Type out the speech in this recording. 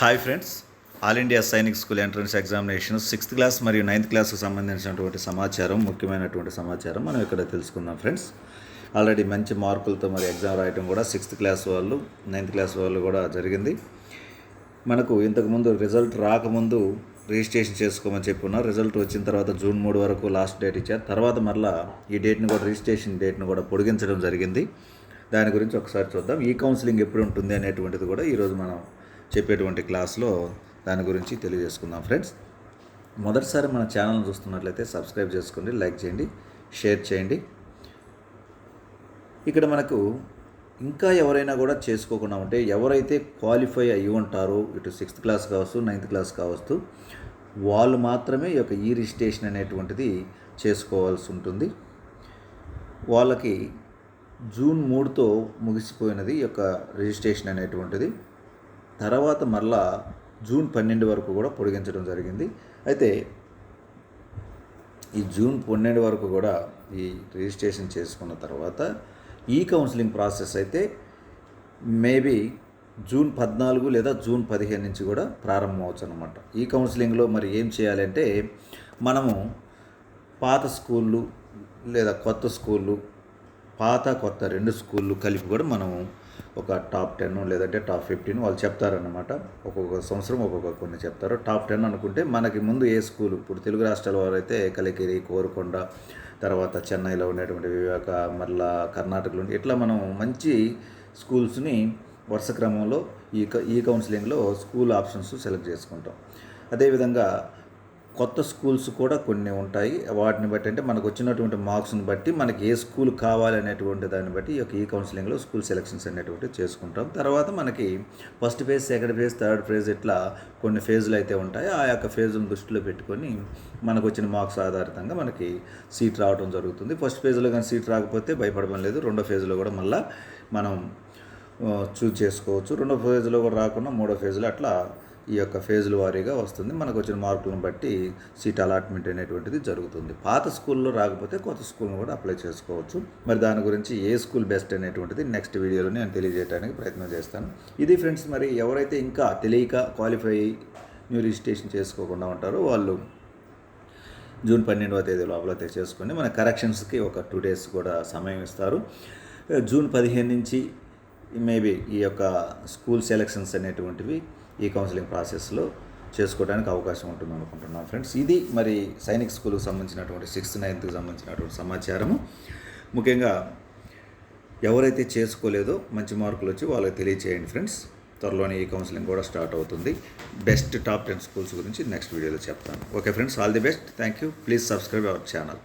Hi friends all India Sainik school entrance examination sixth class మరియు ninth క్లాస్కి సంబంధించినటువంటి సమాచారం ముఖ్యమైనటువంటి సమాచారం మనం ఇక్కడ తెలుసుకుందాం ఫ్రెండ్స్ ఆల్రెడీ మంచి మార్కులతో మరి ఎగ్జామ్ రాయటం కూడా సిక్స్త్ క్లాస్ వాళ్ళు నైన్త్ క్లాస్ వాళ్ళు కూడా జరిగింది. మనకు ఇంతకుముందు రిజల్ట్ రాకముందు రిజిస్ట్రేషన్ చేసుకోమని చెప్పున్నారు రిజల్ట్ వచ్చిన తర్వాత జూన్ మూడు వరకు లాస్ట్ డేట్ ఇచ్చారు. తర్వాత మరలా ఈ డేట్ని కూడా రిజిస్ట్రేషన్ డేట్ని కూడా పొడిగించడం జరిగింది. దాని గురించి ఒకసారి చూద్దాం. ఈ కౌన్సిలింగ్ ఎప్పుడు ఉంటుంది అనేటువంటిది కూడా ఈరోజు మనం చెప్పేటువంటి క్లాస్లో దాని గురించి తెలియజేసుకుందాం ఫ్రెండ్స్. మొదటిసారి మన ఛానల్ చూస్తున్నట్లయితే సబ్స్క్రైబ్ చేసుకోండి లైక్ చేయండి షేర్ చేయండి. ఇక్కడ మనకు ఇంకా ఎవరైనా కూడా చేసుకోకుండా ఉంటే ఎవరైతే క్వాలిఫై అయ్యి ఉంటారో ఇటు సిక్స్త్ క్లాస్ కావచ్చు నైన్త్ క్లాస్ కావచ్చు వాళ్ళు మాత్రమే ఈ యొక్క ఈ రిజిస్ట్రేషన్ అనేటువంటిది చేసుకోవాల్సి ఉంటుంది. వాళ్ళకి జూన్ మూడుతో ముగిసిపోయినది ఈ యొక్క రిజిస్ట్రేషన్ అనేటువంటిది. తర్వాత మరలా జూన్ పన్నెండు వరకు కూడా పొడిగించడం జరిగింది. అయితే ఈ జూన్ పన్నెండు వరకు కూడా ఈ రిజిస్ట్రేషన్ చేసుకున్న తర్వాత ఈ కౌన్సిలింగ్ ప్రాసెస్ అయితే మేబీ జూన్ పద్నాలుగు లేదా జూన్ పదిహేను నుంచి కూడా ప్రారంభమవచ్చు అనమాట ఈ కౌన్సిలింగ్లో మరి ఏం చేయాలంటే మనము పాత స్కూళ్ళు లేదా కొత్త స్కూళ్ళు పాత కొత్త రెండు స్కూళ్ళు కలిపి కూడా మనము ఒక టాప్ టెన్ లేదంటే టాప్ ఫిఫ్టీన్ వాళ్ళు చెప్తారనమాట ఒక్కొక్క సంవత్సరం ఒక్కొక్క కొన్ని చెప్తారు. టాప్ టెన్ అనుకుంటే మనకి ముందు ఏ స్కూల్? ఇప్పుడు తెలుగు రాష్ట్రాల వారు అయితే కలికిరి కోరుకొండ తర్వాత చెన్నైలో ఉండేటువంటి వివేక మరలా కర్ణాటకలో ఇట్లా మనం మంచి స్కూల్స్ని వరుస క్రమంలో ఈ క- ఈ కౌన్సిలింగ్లో స్కూల్ ఆప్షన్స్ సెలెక్ట్ చేసుకుంటాం. అదేవిధంగా కొత్త స్కూల్స్ కూడా కొన్ని ఉంటాయి. వాటిని బట్టి అంటే మనకు వచ్చినటువంటి మార్క్స్ని బట్టి మనకి ఏ స్కూల్ కావాలనేటువంటి దాన్ని బట్టి ఈ యొక్క ఈ కౌన్సిలింగ్లో స్కూల్ సెలెక్షన్స్ అనేటువంటివి చేసుకుంటాం. తర్వాత మనకి first phase second phase third phase ఇట్లా కొన్ని ఫేజులు అయితే ఉంటాయి. ఆ యొక్క ఫేజ్ను దృష్టిలో పెట్టుకొని మనకు వచ్చిన మార్క్స్ ఆధారితంగా మనకి సీట్ రావడం జరుగుతుంది. ఫస్ట్ ఫేజ్లో కానీ సీట్ రాకపోతే భయపడడం లేదు. రెండో ఫేజ్లో కూడా మళ్ళీ మనం చూజ్ చేసుకోవచ్చు. రెండో ఫేజ్లో కూడా రాకుండా మూడో ఫేజ్లో అట్లా ఈ యొక్క ఫేజ్ల వారీగా వస్తుంది. మనకు వచ్చిన మార్కులను బట్టి సీట్ అలాట్మెంట్ అనేటువంటిది జరుగుతుంది. పాత స్కూల్లో రాకపోతే కొత్త స్కూల్ను కూడా అప్లై చేసుకోవచ్చు. మరి దాని గురించి ఏ స్కూల్ బెస్ట్ అనేటువంటిది నెక్స్ట్ వీడియోలో నేను తెలియజేయడానికి ప్రయత్నం చేస్తాను. ఇది ఫ్రెండ్స్ మరి ఎవరైతే ఇంకా తెలియక క్వాలిఫై న్యూ రిజిస్ట్రేషన్ చేసుకోకుండా ఉంటారో వాళ్ళు జూన్ పన్నెండవ తేదీ లోపల అయితే చేసుకొని మన కరెక్షన్స్కి ఒక టూ డేస్ కూడా సమయం ఇస్తారు. జూన్ పదిహేను నుంచి మేబీ ఈ యొక్క స్కూల్ సెలక్షన్స్ అనేటువంటివి ఈ కౌన్సిలింగ్ ప్రాసెస్లో చేసుకోవడానికి అవకాశం ఉంటుంది అనుకుంటున్నాం ఫ్రెండ్స్. ఇది మరి సైనిక్ స్కూల్కి సంబంధించినటువంటి సిక్స్త్ నైన్త్కి సంబంధించినటువంటి సమాచారము. ముఖ్యంగా ఎవరైతే చేసుకోలేదో మంచి మార్కులు వచ్చి వాళ్ళకి తెలియచేయండి ఫ్రెండ్స్. త్వరలోనే ఈ కౌన్సిలింగ్ కూడా స్టార్ట్ అవుతుంది. బెస్ట్ టాప్ టెన్ స్కూల్స్ గురించి నెక్స్ట్ వీడియోలో చెప్తాను. Okay friends all the best. Thank you please subscribe our channel.